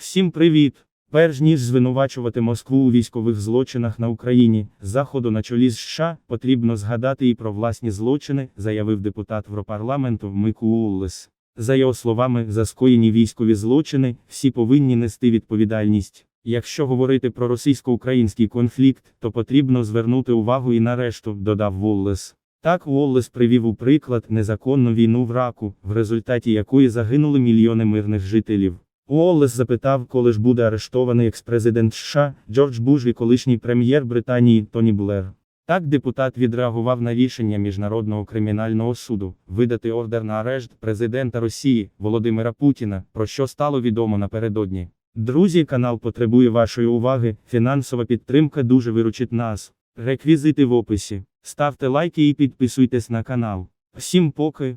Всім привіт! Перш ніж звинувачувати Москву у військових злочинах на Україні, заходу на чолі з США, потрібно згадати і про власні злочини, заявив депутат Європарламенту Мику Уллес. За його словами, за скоєні військові злочини, всі повинні нести відповідальність. Якщо говорити про російсько-український конфлікт, то потрібно звернути увагу і на решту, додав Воллес. Так Уоллес привів у приклад незаконну війну в Раку, в результаті якої загинули мільйони мирних жителів. Уоллес запитав, коли ж буде арештований екс-президент США Джордж Буш і колишній прем'єр Британії Тоні Блер. Так депутат відреагував на рішення Міжнародного кримінального суду видати ордер на арешт президента Росії Володимира Путіна, про що стало відомо напередодні. Друзі, канал потребує вашої уваги. Фінансова підтримка дуже виручить нас. Реквізити в описі. Ставте лайки і підписуйтесь на канал. Всім поки.